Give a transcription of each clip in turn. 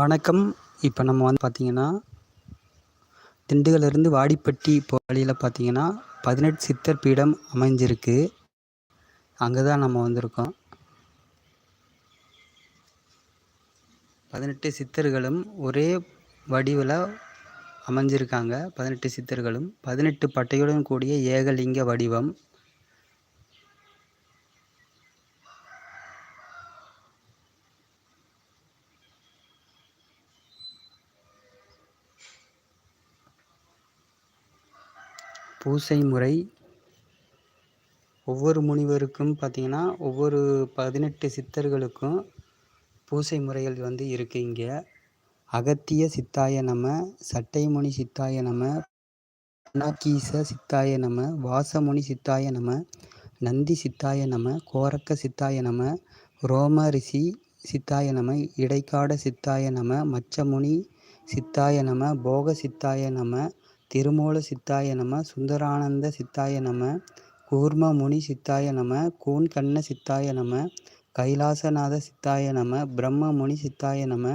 வணக்கம். இப்போ நம்ம வந்து பார்த்தீங்கன்னா திண்டுக்கல்லிருந்து வாடிப்பட்டி போகிற வழியில் பார்த்தீங்கன்னா பதினெட்டு சித்தர் பீடம் அமைஞ்சிருக்கு. அங்கே தான் நம்ம வந்திருக்கோம். பதினெட்டு சித்தர்களும் ஒரே வடிவில் அமைஞ்சிருக்காங்க. பதினெட்டு சித்தர்களும் பதினெட்டு பட்டையுடன் கூடிய ஏகலிங்க வடிவம். பூசை முறை ஒவ்வொரு முனிவருக்கும் பார்த்தீங்கன்னா ஒவ்வொரு பதினெட்டு சித்தர்களுக்கும் பூசை முறைகள் வந்து இருக்குது இங்கே அகத்திய சித்தாய நம சட்டைமுனி சித்தாய நம பினாக்கீச சித்தாய நம வாசமுனி சித்தாய நம நந்தி சித்தாய நம கோரக்க சித்தாய நம ரோம ரிஷி சித்தாய நம இடைக்காட சித்தாய நம மச்சமுனி சித்தாய நம போக சித்தாய நம திருமூல சித்தாய நம சுந்தரானந்த சித்தாய நம கூர்ம முனி சித்தாய நம கூன்கண்ண சித்தாய நம கைலாசநாத சித்தாய நம பிரம்ம முனி சித்தாய நம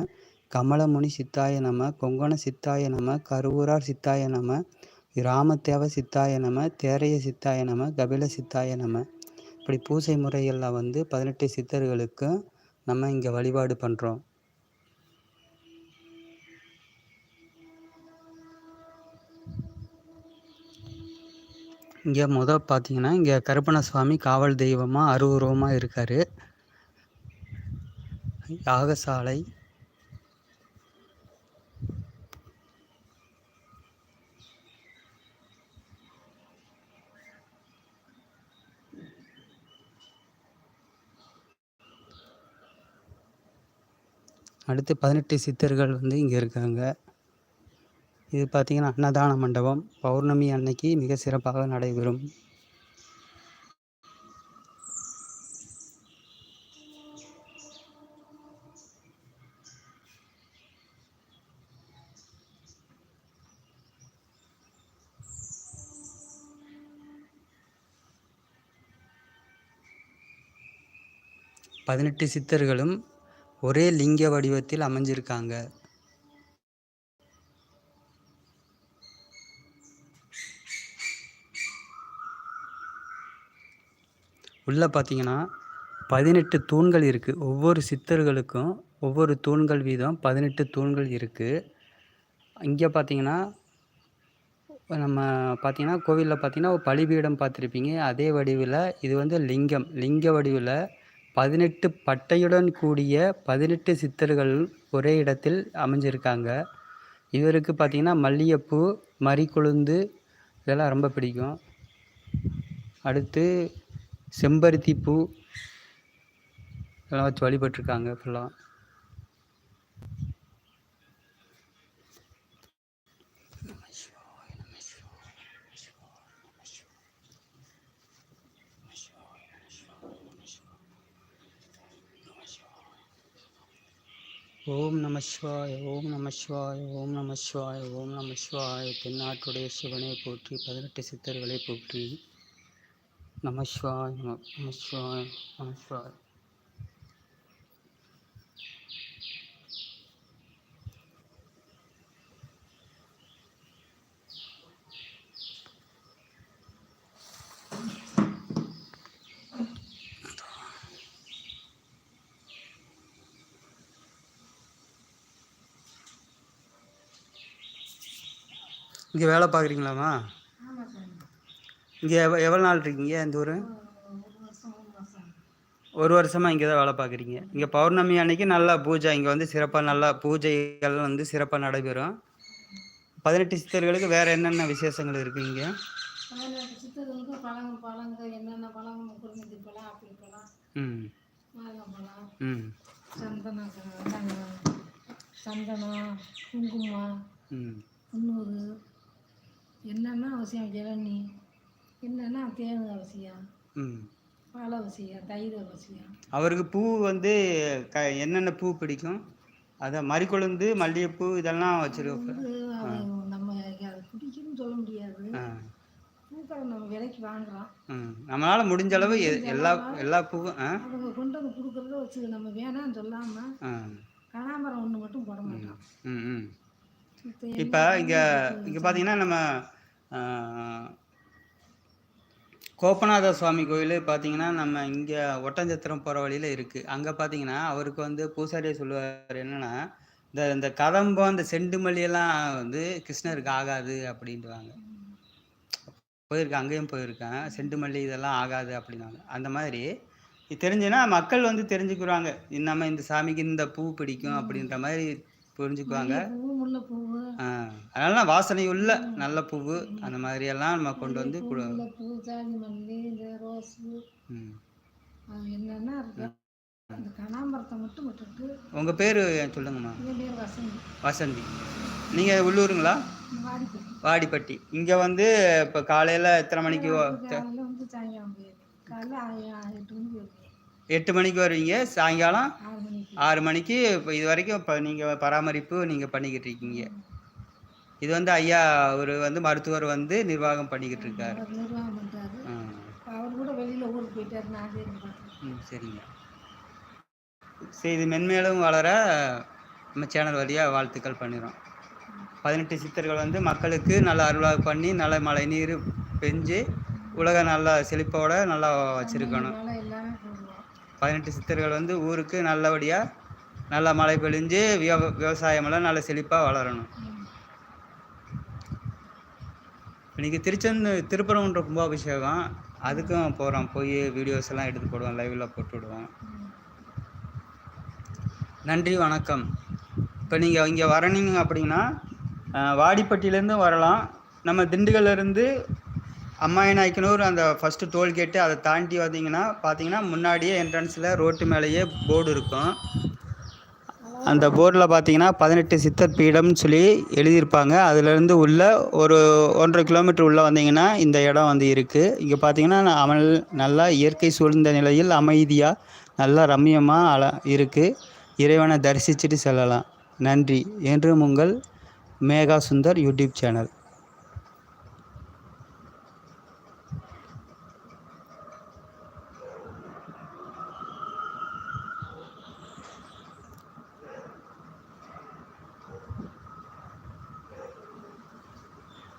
கமலமுனி சித்தாய நம கொங்கண சித்தாய நம கருவூரார் சித்தாய நம ராமதேவ சித்தாய நம தேரைய சித்தாய நம கபில சித்தாய நம இப்படி பூசை முறைகளில் வந்து பதினெட்டு சித்தர்களுக்கு நம்ம இங்கே வழிபாடு பண்ணுறோம் இங்கே மொதல் பார்த்தீங்கன்னா இங்கே கருப்பணசுவாமி காவல் தெய்வமாக அருவுருவமாக இருக்கார். யாகசாலை. அடுத்து பதினெட்டு சித்தர்கள் வந்து இங்கே இருக்காங்க. இது பார்த்திங்கன்னா அன்னதான மண்டபம். பௌர்ணமி அன்னைக்கு மிக சிறப்பாக நடைபெறும். பதினெட்டு சித்தர்களும் ஒரே லிங்க வடிவத்தில் அமைஞ்சிருக்காங்க. உள்ளே பார்த்தீங்கன்னா பதினெட்டு தூண்கள் இருக்குது ஒவ்வொரு சித்தர்களுக்கும் ஒவ்வொரு தூண்கள் வீதம் பதினெட்டு தூண்கள் இருக்குது இங்கே பார்த்தீங்கன்னா நம்ம பார்த்தீங்கன்னா கோவிலில் பார்த்தீங்கன்னா ஒரு பலிபீடம் பார்த்துருப்பீங்க அதே வடிவில் இது வந்து லிங்கம். லிங்க வடிவில் பதினெட்டு பட்டையுடன் கூடிய பதினெட்டு சித்தர்கள் ஒரே இடத்தில் அமைஞ்சிருக்காங்க. இவருக்கு பார்த்தீங்கன்னா மல்லிகைப்பூ மறிக்கொழுந்து இதெல்லாம் ரொம்ப பிடிக்கும். அடுத்து செம்பருத்தி பூ இதெல்லாம் வச்சு வழிபட்டிருக்காங்க ஃபுல்லாக ஓம் நம சிவாய ஓம் நம சிவாய ஓம் நம சிவாய ஓம் நம சிவாய. தென்னாட்டுடைய சிவனை போற்றி பதினெட்டு சித்தர்களை போற்றி. நம சிவாய நம நம இங்கே வேலை பார்க்குறீங்களாம்மா? இங்கே எவ எவ்வளோ நாள் இருக்கீங்க இந்த ஊர்? ஒரு வருஷமாக இங்கே தான் வேலை பார்க்குறீங்க. இங்கே பௌர்ணமி அன்னைக்கு நல்லா பூஜை இங்கே வந்து சிறப்பாக நல்லா பூஜைகள் வந்து சிறப்பாக நடைபெறும். பதினெட்டு சித்தர்களுக்கு வேறு என்னென்ன விசேஷங்கள் இருக்குது இங்கே? பதினெட்டு சித்தர்களுக்கு பழங்க பழங்க என்னென்ன பழம் குருமதி பழம் ஆப்பிள் பழம் ம். மாதுளம்பழம் ம். சந்தனம் க- சந்தனம் குங்குமம் ம். குன்னூறு என்னென்ன அவசியம் இளநீ என்னென்ன தேன் அவசியம் ம். பால் அவசியம் தயிர் அவசியம் அவருக்கு பூ வந்து க என்னென்ன பூ பிடிக்கும்? அதான் மறிக்கொழுந்து மல்லிகைப்பூ இதெல்லாம் வச்சுருக்கோம் அது நம்ம அது பிடிக்கும்னு சொல்ல முடியாது. பூக்களை நம்ம விலைக்கு வாங்குறோம். ம். நம்மளால் முடிஞ்ச அளவு எல்லா எல்லா பூவும் அவங்க கொண்டு வந்து கொடுக்குறத வச்சு நம்ம வேணாம்னு சொல்லாமல் ஆ. கனாம்பரம் ஒன்று மட்டும் போட மாட்டோம். இப்போ இங்கே இங்கே பார்த்தீங்கன்னா நம்ம கோபநாத சுவாமி கோயில் பார்த்தீங்கன்னா நம்ம இங்கே ஒட்டஞ்சத்திரம் போகிற வழியில் இருக்குது அங்கே பார்த்தீங்கன்னா அவருக்கு வந்து பூசாரியை சொல்லுவார் என்னென்னா இந்த இந்த கதம்பம் இந்த செண்டு மல்லியெல்லாம் வந்து கிருஷ்ணருக்கு ஆகாது அப்படின்றாங்க போயிருக்கேன் அங்கேயும் போயிருக்கேன். செண்டுமல்லி இதெல்லாம் ஆகாது அப்படின்னாங்க அந்த மாதிரி தெரிஞ்சுன்னா மக்கள் வந்து தெரிஞ்சுக்கிறாங்க நம்ம இந்த சாமிக்கு இந்த பூ பிடிக்கும் அப்படின்ற மாதிரி புரிஞ்சுக்குவாங்க. அதனால வாசனை உள்ள நல்ல பூவு அந்த மாதிரி எல்லாம் நம்ம கொண்டு வந்து உங்க பேர் சொல்லுங்கம்மா. வசந்தி. நீங்க உள்ளூருங்களா? வாடிப்பட்டி. வாடிப்பட்டி. இங்க வந்து இப்போ காலையில எத்தனை மணிக்கு எட்டு மணிக்கு வருவீங்க சாயங்காலம் ஆறு மணிக்கு. இப்போ இது வரைக்கும் இப்போ நீங்கள் பராமரிப்பு நீங்கள் பண்ணிக்கிட்டு இருக்கீங்க. இது வந்து ஐயா அவர் வந்து மருத்துவர் வந்து நிர்வாகம் பண்ணிக்கிட்டு இருக்காரு. அவர் கூட வெளியில் ஊருக்கு போயிட்டாரு ம் சரிங்க. சரி இது மென்மேலும் வளர நம்ம சேனல் வழியாக வாழ்த்துக்கள் பண்ணிடுறோம். பதினெட்டு சித்தர்கள் வந்து மக்களுக்கு நல்ல அருளாக பண்ணி நல்ல மழை நீர் பெஞ்சு உலக நல்லா செழிப்போட நல்லா வச்சுருக்கணும். பதினெட்டு சித்தர்கள் வந்து ஊருக்கு நல்லபடியாக நல்லா மழை பொழிஞ்சு விவ விவசாயமெல்லாம் நல்ல செழிப்பாக வளரணும். இன்றைக்கி திருச்செந்து திருப்பரங்குன்ற கும்பாபிஷேகம் அதுக்கும் போகிறோம் போய் வீடியோஸ் எல்லாம் எடுத்து போடுவோம். லைவில் போட்டு விடுவோம். நன்றி வணக்கம். இப்போ நீங்கள் இங்கே வரணிங்க அப்படின்னா வாடிப்பட்டியிலேருந்து வரலாம். நம்ம திண்டுக்கல்லேருந்து அம்மாய நாய்க்கனூர் அந்த ஃபஸ்ட்டு டோல்கேட்டு அதை தாண்டி வந்தீங்கன்னா பார்த்தீங்கன்னா முன்னாடியே என்ட்ரன்ஸில் ரோட்டு மேலேயே போர்டு இருக்கும். அந்த போர்டில் பார்த்தீங்கன்னா பதினெட்டு சித்தர் பீடம்னு சொல்லி எழுதியிருப்பாங்க. அதுலேருந்து உள்ள ஒரு ஒன்றரை கிலோமீட்டர் உள்ளே வந்தீங்கன்னா இந்த இடம் வந்து இருக்குது இங்கே பார்த்தீங்கன்னா அமல் நல்லா இயற்கை சூழ்ந்த நிலையில் அமைதியாக நல்லா ரம்மியமாக அழ இருக்குது இறைவனை தரிசிச்சுட்டு செல்லலாம். நன்றி. என்றும் உங்கள் மேகா சுந்தர் யூடியூப் சேனல்.